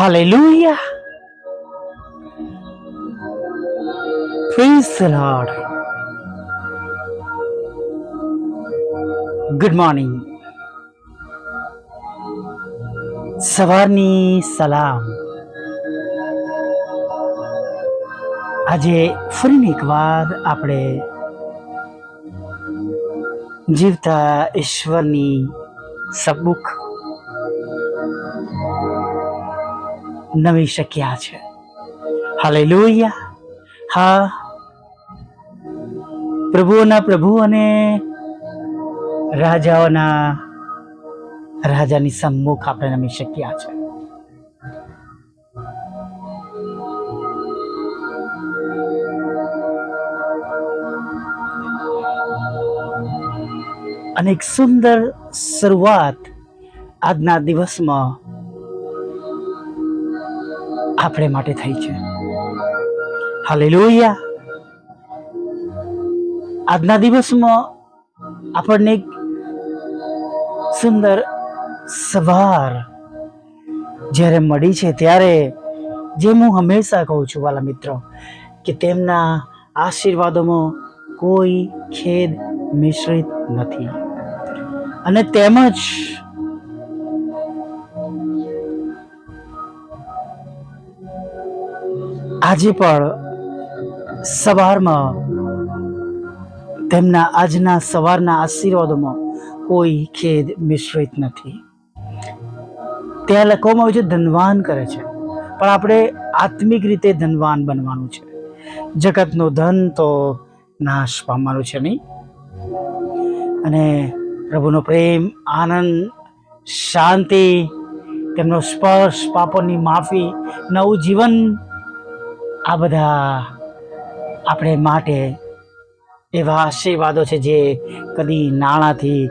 Hallelujah. Praise the Lord. Good morning સવારની સલામ આજે ફરીને એકવાર આપણે જીવતા ઈશ્વરની સબુક નવી શક્યા છે. હાલેલુયા. હા. પ્રભુઓના પ્રભુ અને રાજાઓના રાજાની સમ્મુખ આપણે નમી શક્યા છે. અને એક સુંદર શરૂઆત આજના દિવસમાં આપણે માટે થઈ છે. હાલેલુયા. આજના દિવસમાં આપણને એક સુંદર સવાર જ્યારે મળી છે ત્યારે જે હું હંમેશા કહું છું વાલા મિત્રો, કે તેમના આશીર્વાદોમાં કોઈ ખેદ મિશ્રિત નથી. અને તેમજ આજે પણ સવારમાં તેમના આજના સવારના આશીર્વાદોમાં કોઈ ખેદ મિશ્રિત નથી. ત્યાં લખવામાં આવ્યું છે, ધનવાન કરે છે. પણ આપણે આત્મિક રીતે ધનવાન બનવાનું છે. જગતનું ધન તો નાશ પામવાનું છે નહીં. અને પ્રભુનો પ્રેમ, આનંદ, શાંતિ, તેમનો સ્પર્શ, પાપોની માફી, નવું જીવન આ બધા આપણે માટે એવા આશીર્વાદો છે જે કદી નાણાંથી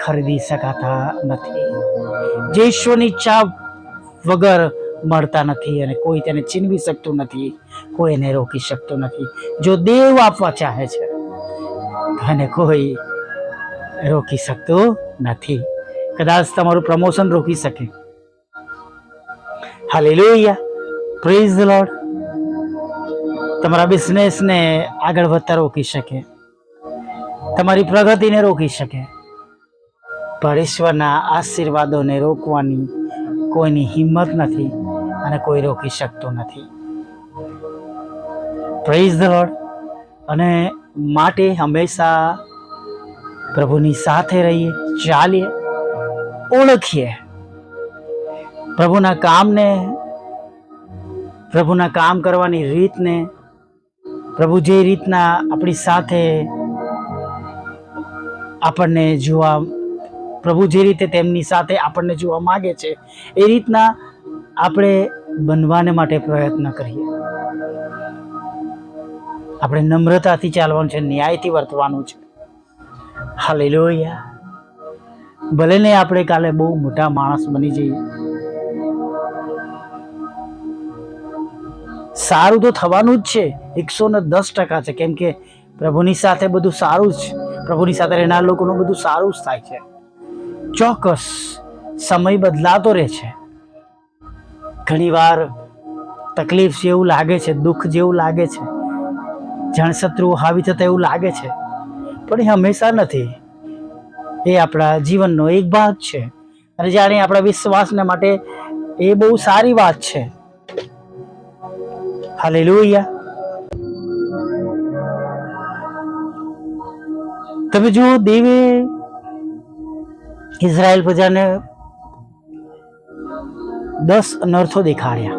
ખરીદી શકાતા નથી. જે ઈશ્વરની ચા વગર મળતા નથી અને કોઈ તેને છીનવી શકતું નથી, કોઈ એને રોકી શકતું નથી. જો દેવ આપવા ચાહે છે, અને કોઈ રોકી શકતું નથી. કદાચ તમારું પ્રમોશન રોકી શકે. હાલેલુયા પ્રેઝ ધ લોર્ડ તમારા બિઝનેસને આગળ વધતા રોકી શકે. તમારી પ્રગતિને રોકી શકે. પણ ઈશ્વરના આશીર્વાદોને રોકવાની કોઈની હિંમત નથી અને કોઈ રોકી શકતો નથી. પ્રેઝ ધ લોર્ડ અને માટે હંમેશા પ્રભુની સાથે રહીએ, ચાલીએ, ઓળખીએ. પ્રભુના કામને, પ્રભુના કામ કરવાની રીતને પ્રભુ જે રીતના આપણી સાથે આપણને જોવા, પ્રભુ જે રીતે તેમની સાથે આપણને જોવા માગે છે, એ રીતના આપણે બનવાને માટે પ્રયત્ન કરીએ. આપણે નમ્રતાથી ચાલવાનું છે, ન્યાયથી વર્તવાનું છે. હાલેલુયા. ભલે ને આપણે કાલે બહુ મોટા માણસ બની જઈએ સારું તો થવાનું જ છે. એકસો ને દસ ટકા છે. કેમ કે પ્રભુની સાથે બધું સારું જ પ્રભુની સાથે રહેનાર લોકોનું બધું સારું જ થાય છે. ચોક્કસ સમય બદલાતો રહે છે. ઘણીવાર તકલીફ જેવું લાગે છે, દુઃખ જેવું લાગે છે. જણશત્રુઓ હાવી થતા એવું લાગે છે. પણ એ હંમેશા નથી. એ આપણા જીવનનો એક ભાગ છે. અને જાણે આપણા વિશ્વાસને માટે એ બહુ સારી વાત છે. હાલેલુયા તમે જુઓ દેવે ઇઝરાયલ પ્રજાને દસ અનર્થો દેખાડ્યા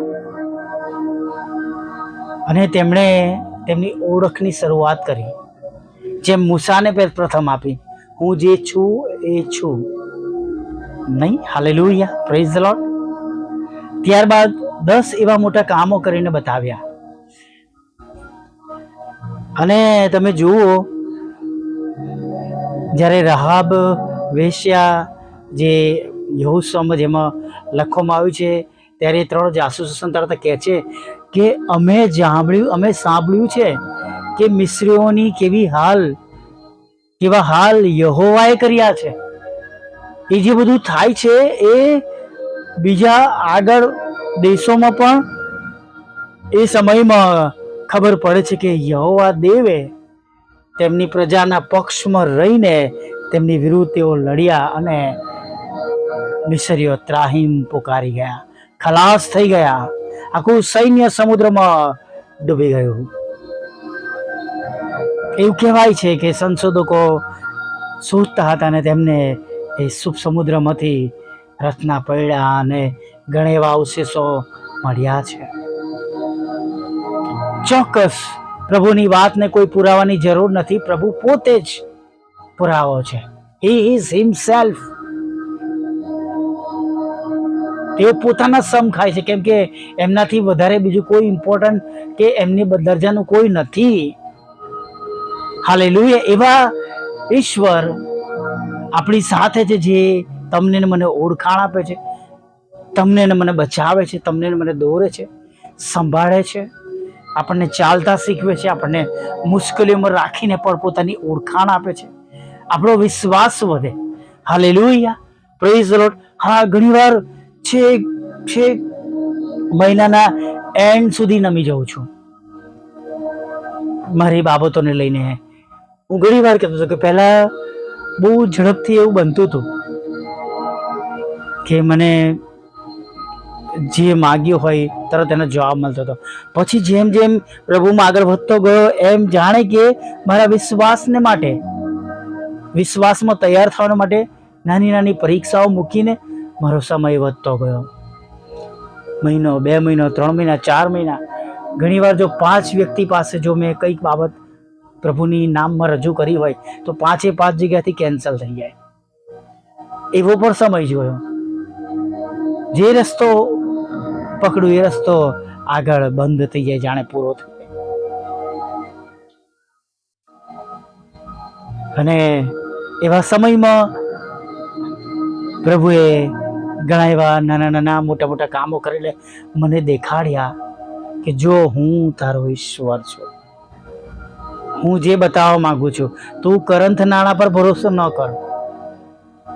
અને તેમણે તેમની ઓળખની શરૂઆત કરી જેમ મૂસાને પ્રથમ આપી હું જે છું એ છું નહીં હાલેલુયા પ્રેઝ લોટ ત્યારબાદ દસ એવા મોટા કામો કરીને બતાવ્યા. અને તમે જુઓ, જ્યારે રહાબ વેશ્યા જે યહૂસમ જેમાં લખવામાં આવ્યું છે, ત્યારે ત્રણ જાસૂસ તરત કહે છે કે અમે જાંભળ્યું, અમે સાંભળ્યું છે કે મિસ્રીઓની કેવી હાલ, કેવા હાલ યહોવાએ કર્યા છે. એ જે બધું થાય છે, એ બીજા આગળ દેશોમાં પણ એ સમયમાં ખબર પડે છે કે યહોવા દેવે તેમની પ્રજાના પક્ષમાં રહીને તેમની વિરુદ્ધ તેઓ લડ્યા અને મિસરીઓ ત્રાહીમ પુકારી ગયા, ખલાસ થઈ ગયા. આખું સૈન્ય સમુદ્રમાં ડૂબી ગયું. એવું કહેવાય છે કે સંશોધકો શોધતા હતા અને તેમને એ શુભ સમુદ્રમાંથી રચના પડ્યા અને ઘણા એવા અવશેષો મળ્યા છે. ચોક્કસ, પ્રભુની વાતને કોઈ પુરાવાની જરૂર નથી. પ્રભુ પોતે જ પુરાવો છે. હી ઇઝ હિમસેલ્ફ તેઓ પોતાના સમ ખાય છે. કેમ કે એમનાથી વધારે બીજું કોઈ ઇમ્પોર્ટન્ટ કે એમની દરજાનું કોઈ નથી. હાલે એવા ઈશ્વર આપણી સાથે છે જે તમને મને ઓળખાણ આપે છે. તમને ને મને બચાવે છે, તમને ને મને દોરે છે, સંભાળે છે. આપણને ચાલતા શીખવે છે, આપણને મુશ્કેલીઓમાં રાખીને પણ પોતાની ઓળખાણ આપે છે. આપણો વિશ્વાસ વધે. હાલેલુયા પ્રેઝ લોટ હા ઘણીવાર છે છે, મહિનાના એન્ડ સુધી નમી જાઉં છું. મારી બાબતોને લઈને. હું ઘણી વાર કહેતો હતો કે પહેલા બહુ ઝડપથી એવું બનતું હતું કે મને જે માગ્યું હોય તરત એનો જવાબ મળતો હતો. પછી જેમ જેમ પ્રભુમાં આગળ વધતો ગયો, એમ જાણે કે મારા વિશ્વાસને માટે, વિશ્વાસમાં તૈયાર થવા માટે નાની નાની પરીક્ષાઓ મૂકીને મારો સમય વધતો ગયો. મહિનો, બે મહિનો, ત્રણ મહિના, ચાર મહિના, ઘણીવાર જો પાંચ વ્યક્તિ પાસે જો મેં કંઈક બાબત પ્રભુની નામમાં રજૂ કરી હોય, તો પાંચે પાંચ જગ્યાથી કેન્સલ થઈ જાય. એવો પણ સમય જોયો. જે રસ્તો પકડું એ રસ્તો આગળ બંધ થઈ જાય જાણે પૂરો થઈ અને એવા સમયમાં પ્રભુએ ઘણા એવા નાના નાના મોટા મોટા કામો કરેલે. મને દેખાડ્યા કે જો હું તારો ઈશ્વર છું, હું જે બતાવવા માંગુ છું, તું કરંથ નાણાં પર ભરોસો ન કર.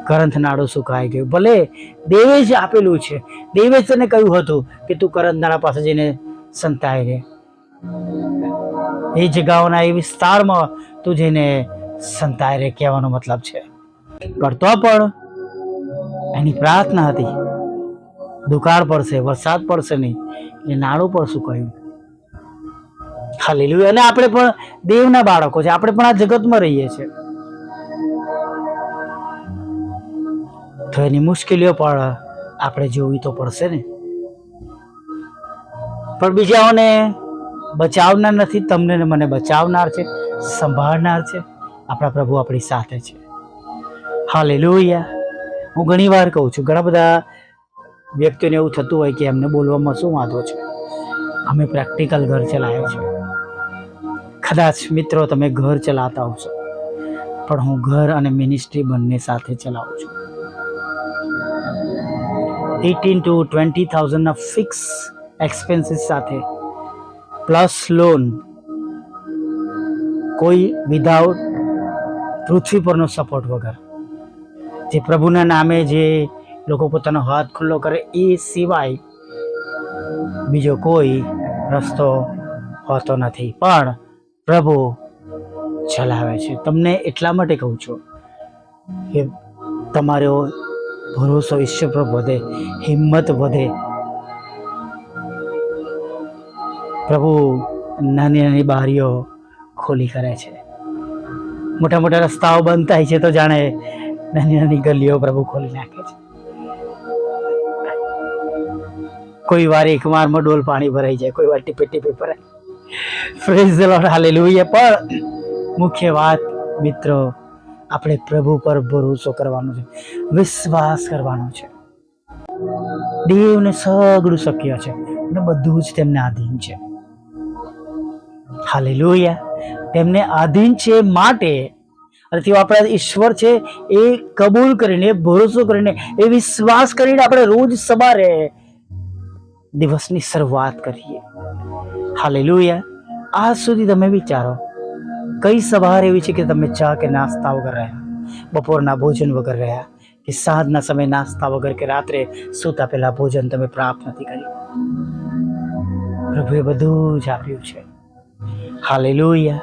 કરંથ નાડું સુકાઈ ગયું. ભલે દેવે જ આપેલું છે. દેવે જ તને કહ્યું હતું કે તું કરંથ નાળા પાસે જઈને સંતાય રે. એ જગાઓના એ વિસ્તારમાં તું જઈને સંતાય રે કહેવાનો મતલબ છે. કરતો પણ એની પ્રાર્થના હતી. દુકાળ પડશે, વરસાદ પડશે નહીં. એટલે નાળું પણ સુકાયું હાલેલુયા. અને આપણે પણ દેવના બાળકો છે. આપણે પણ આ જગતમાં રહીએ છીએ. તો મુશ્કેલીઓ પણ આપણે જોવી તો પડશે ને. પણ બીજાઓને બચાવનાર નથી, તમને ને મને બચાવનાર છે, સંભાળનાર છે, આપણા પ્રભુ આપણી સાથે છે. હાલેલુયા. હું ઘણી વાર કહું છું, ઘણા બધા વ્યક્તિઓને એવું થતું હોય કે એમને બોલવામાં શું વાંધો છે? અમે પ્રેક્ટિકલ ઘર ચલાવ્યો છે. કદાચ મિત્રો તમે ઘર ચલાવતા હશો, પણ હું ઘર અને મિનિસ્ટ્રી બંને સાથે ચલાવું છું. એટીન ટુ ટ્વેન્ટી થાઉઝન્ડના ફિક્સ એક્સપેન્સીસ સાથે પ્લસ લોન કોઈ વિધાઉટ પૃથ્વી પરનો સપોર્ટ વગર જે પ્રભુના નામે જે લોકો પોતાનો હાથ ખુલ્લો કરે એ સિવાય બીજો કોઈ રસ્તો હોતો નથી પણ પ્રભુ ચલાવે છે તમને એટલા માટે કહું છું કે તમારો ભરોસો ઈશ્વર પર વધે, હિંમત વધે. પ્રભુ નાની નાની બારીઓ ખોલી કરે છે. મોટા મોટા રસ્તાઓ બંધ થાય છે તો જાણે નાની નાની ગલીઓ પ્રભુ ખોલી નાખે છે. કોઈ વાર એક વારમાં ડોલ પાણી ભરાઈ જાય, કોઈ વાર ટીપે ટીપે ભરાય. ફ્રેઝ ધ લોર્ડ હાલેલુયા પણ મુખ્ય વાત મિત્રો આપણે પ્રભુ પર ભરોસો કરવાનો છે, વિશ્વાસ કરવાનો છે. દેવને સગળું શક્ય છે અને બધું જ તેમને આધીન છે. હાલે લોહિયા તેમને આધીન છે માટે. તેઓ આપણા ઈશ્વર છે એ કબૂલ કરીને, ભરોસો કરીને, એ વિશ્વાસ કરીને આપણે રોજ સવારે દિવસની શરૂઆત કરીએ. હાલે લોહિયા આજ સુધી તમે વિચારો કઈ સવાર એવી છે કે તમે ચા કે નાસ્તા વગર રહ્યા? બપોરના ભોજન વગર રહ્યા કે સાંજના સમયે નાસ્તા વગર કે રાત્રે સૂતા પહેલા ભોજન તમે પ્રાપ્ત નથી કર્યું? પ્રભુએ બધું જ આપ્યું છે. હાલેલુયા.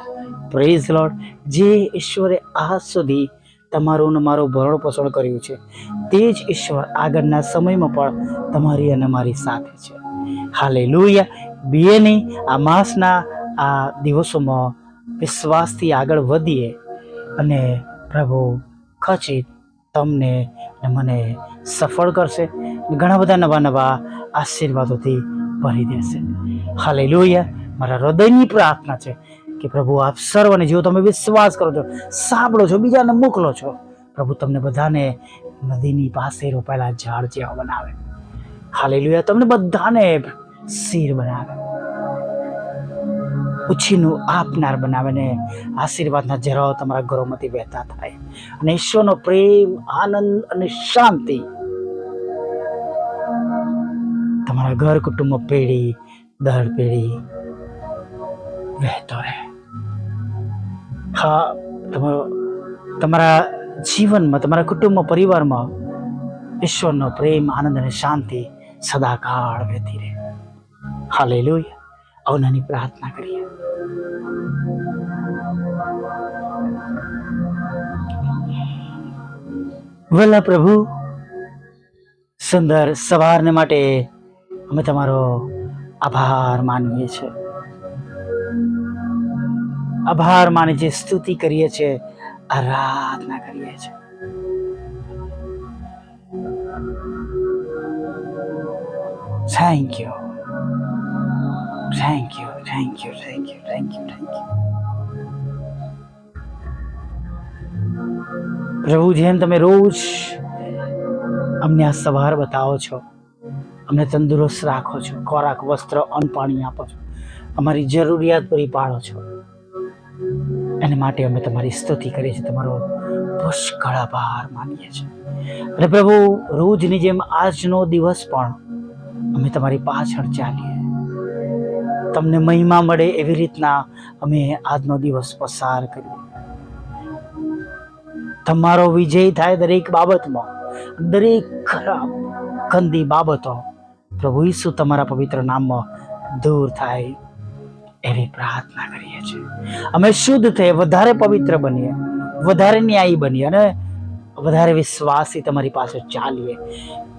પ્રેઝ લોર્ડ જે ઈશ્વરે આજ સુધી તમારું ને મારું ભરણ પોષણ કર્યું છે, તે જ ઈશ્વર આગળના સમયમાં પણ તમારી અને મારી સાથે છે. હાલે લોહિયા બીએની આ માસના આ દિવસોમાં વિશ્વાસથી આગળ વધીએ અને પ્રભુ ખચિત તમને મને સફળ કરશે ઘણા બધા નવા નવા આશીર્વાદોથી ભરી દેશે. હાલેલુયા. મારા હૃદયની પ્રાર્થના છે કે પ્રભુ આપ સર્વને જેવો તમે વિશ્વાસ કરો છો, સાંભળો છો, બીજાને મોકલો છો, પ્રભુ તમને બધાને નદીની પાસે રોપાયેલા ઝાડ જેવા બનાવે. હાલેલુયા. તમને બધાને શિર બનાવે. ઉછીનું આપનાર બનાવે ને આશીર્વાદના જરાઓ તમારા ઘરોમાંથી વહેતા થાય. અને ઈશ્વરનો પ્રેમ, આનંદ અને શાંતિ તમારા ઘર કુટુંબ પેઢી, દર પેઢી વહેતો રહે. હા તમારો જીવનમાં, તમારા કુટુંબ પરિવારમાં ઈશ્વરનો પ્રેમ, આનંદ અને શાંતિ સદાકાળ વહેતી રહે. હાલેલુયા. અવનાની પ્રાર્થના કરીએ. વલ્લા પ્રભુ, સુંદર સવારને માટે અમે તમારો આભાર માનીએ છીએ. આભાર માની છે સ્તુતિ કરીએ છીએ, આરાધના કરીએ છીએ. Thank you thank you thank you thank you thank you thank you પ્રભુ જેમ તમે રોજ અમને આ સવાર બતાવો છો. અમને તંદુરસ્ત રાખો છો. ખોરાક, વસ્ત્ર, અન્ન પાણી આપો છો. અમારી જરૂરિયાત પૂરી પાડો છો. એને માટે અમે તમારી સ્તુતિ કરીએ છીએ. તમારો પુષ્કળ આભાર માનીએ છીએ. અને પ્રભુ, રોજની જેમ આજનો દિવસ પણ અમે તમારી પાછળ ચાલીએ તમને મહિમા મળે એવી રીતના અમે આજનો દિવસ પસાર કરીએ. તમારો વિજય થાય દરેક બાબતમાં. દરેક ખરાબ, ગંદી બાબતો પ્રભુ ઈસુ તમારા પવિત્ર નામમાં દૂર થાય એવી પ્રાર્થના કરીએ છીએ. અમે શુદ્ધ થઈએ, વધારે પવિત્ર બનીએ, વધારે ન્યાયી બનીએ અને વધારે વિશ્વાસી તમારી પાસે ચાલીએ.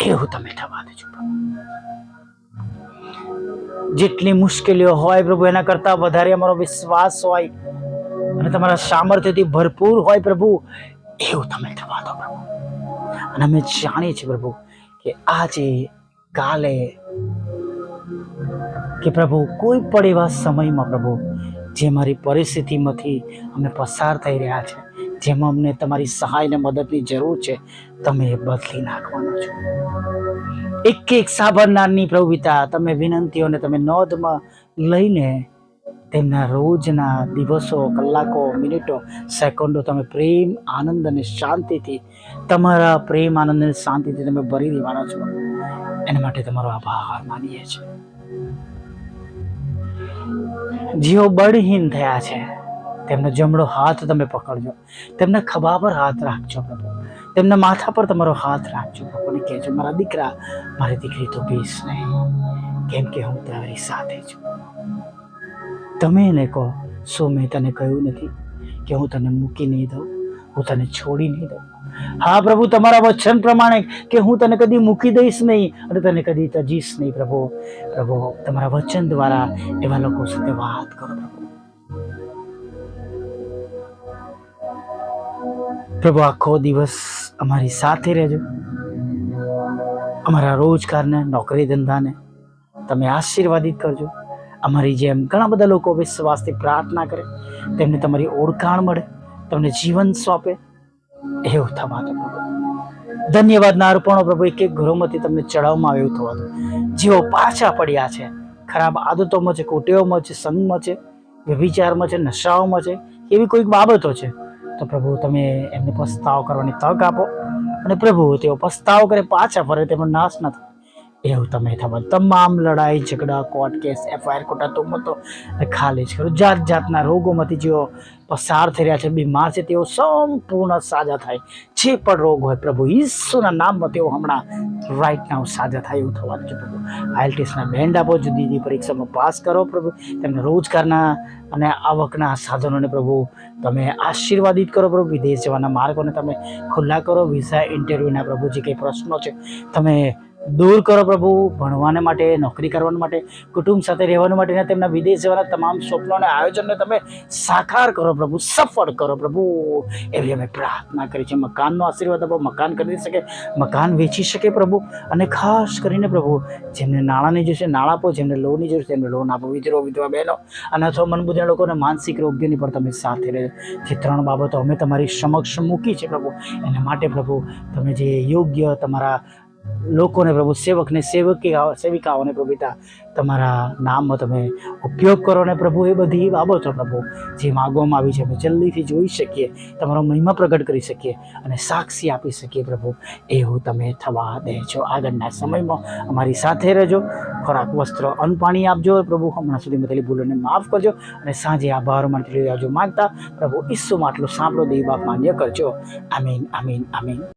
એવું તમે થવા દેજો. જેટલી મુશ્કેલીઓ હોય પ્રભુ, એના કરતાં વધારે અમારો વિશ્વાસ હોય અને તમારા સામર્થ્યથી ભરપૂર હોય પ્રભુ, એવું તમે થવા દો પ્રભુ. અને અમે જાણીએ છીએ પ્રભુ કે આજે, કાલે કે પ્રભુ, કોઈ પણ એવા સમયમાં પ્રભુ, જે મારી પરિસ્થિતિમાંથી અમે પસાર થઈ રહ્યા છે, જેમાં અમને તમારી સહાય અને મદદની જરૂર છે, તમે બદલી નાખવાનો છો. એક એક સાંભળનારની પ્રભુતા તમે વિનંતીઓને તમે નોંધમાં લઈને તેમના રોજના દિવસો, કલાકો, મિનિટો, સેકન્ડો તમે પ્રેમ, આનંદ અને શાંતિથી, તમારા પ્રેમ, આનંદ અને શાંતિથી તમે ભરી દેવાના છો. એના માટે તમારો આભાર માનીએ છીએ. જેઓ બળહીન થયા છે, તેમનો જમણો હાથ તમે પકડજો. તેમના ખભા પર હાથ રાખજો પ્રભુ. તેમના માથા પર તમારો હાથ રાખજો. પ્રભુ કહેજો, મારા દીકરા, મારી દીકરી તો ભીસ નહીં. કેમ કે હું તારી સાથે છું. તમે એને કહો, શું મેં તને કહ્યું નથી કે હું તને મૂકી નહીં દઉં? હું તને છોડી નહીં દઉં? હા, પ્રભુ, તમારા વચન પ્રમાણે કે હું તને કદી મૂકી દઈશ નહીં અને તને કદી તજીશ નહીં, પ્રભુ. પ્રભુ, તમારા વચન દ્વારા એવા લોકો સાથે વાત કરો, પ્રભુ. પ્રભુ, આખો દિવસ અમારી સાથે રહેજો. અમારા રોજગારને, નોકરી ધંધાને તમે આશીર્વાદિત કરજો. અમારી જેમ ઘણા બધા લોકો વિશ્વાસથી પ્રાર્થના કરે. તેમને તમારી ઓળખાણ મળે, તમને જીવન સોંપે. એવું થવા દો પ્રભુ. ધન્યવાદના અર્પણો પ્રભુ એક એક ઘરોમાંથી તમને ચડાવવામાં આવ્યું થવા દો. જેઓ પાછા પડ્યા છે. ખરાબ આદતોમાં છે કુટેવમાં છે સંગમાં છે, વ્યભિચારમાં છે, નશાઓમાં છે, એવી કોઈક બાબતો છે. તો પ્રભુ તમે એમને પસ્તાવ કરવાની તક આપો. અને પ્રભુ તેઓ પસ્તાવ કરે, પાછા ફરે, તેમનો નાશ ન થાય. એવું તમે થવા તમામ લડાઈ, ઝઘડા, કોર્ટ કેસ, એફઆઈઆર ખોટા તુમતો ખાલી જ કરો. જાત જાતના રોગોમાંથી જેઓ પસાર થઈ રહ્યા છે, બીમાર છે, તેઓ સંપૂર્ણ સાજા થાય. જે પણ રોગ હોય પ્રભુ ઈસુના નામમાં તેઓ હમણાં રાઈટ નાવ સાજા થાય એવું થવાનું છે પ્રભુ, આઈએલટીએસના બેન્ડ આપો જુદી પરીક્ષામાં પાસ કરો પ્રભુ. તેમને રોજગારના અને આવકના સાધનોને પ્રભુ તમે આશીર્વાદિત કરો પ્રભુ. વિદેશ જવાના માર્ગોને તમે ખુલ્લા કરો. વિઝા, ઇન્ટરવ્યૂના પ્રભુ જે કંઈ પ્રશ્નો છે, તમે દૂર કરો પ્રભુ, ભણવાને માટે, નોકરી કરવાને માટે, કુટુંબ સાથે રહેવાને માટે અને તેમના વિદેશ જવાના તમામ સ્વપ્નોને આયોજનને તમે સાકાર કરો પ્રભુ, સફળ કરો પ્રભુ. એવી અમે પ્રાર્થના કરી છે, મકાનનો આશીર્વાદ આપો, મકાન ખરીદી શકે, મકાન વેચી શકે પ્રભુ અને ખાસ કરીને પ્રભુ, જેમને નાણાંની જરૂર છે, નાણાં આપો, જેમને લોનની જરૂર છે, તેમને લોન આપો. વિધરો વિધવા બહેનો અને અથવા મનબુદ્ધિના લોકોને માનસિક રોગ્યની પણ તમે સાથે રહે. જે ત્રણ બાબતો અમે તમારી સમક્ષ મૂકી છે પ્રભુ. એના માટે પ્રભુ, તમે જે યોગ્ય તમારા લોકોને પ્રભુ, સેવકને, સેવકી સેવિકાઓને પ્રભુ પિતા, તમારા નામમાં તમે ઉપયોગ કરો ને પ્રભુ, એ બધી બાબતો પ્રભુ, જે માગવામાં આવી છે, અમે જલ્દીથી જોઈ શકીએ, તમારો મહિમા પ્રગટ કરી શકીએ અને સાક્ષી આપી શકીએ પ્રભુ, એવું તમે થવા દેજો. આગળના સમયમાં અમારી સાથે રહેજો, ખોરાક, વસ્ત્ર, અન્ન પાણી આપજો, પ્રભુ, હમણાં સુધી થયેલી ભૂલોને માફ કરજો અને સાંજે આભાર માટે આવજો. માગતા પ્રભુ, ઈસુમાં આટલું સાંભળો, દેવી બાપ માન્ય કરજો. આમીન આમીન આમીન.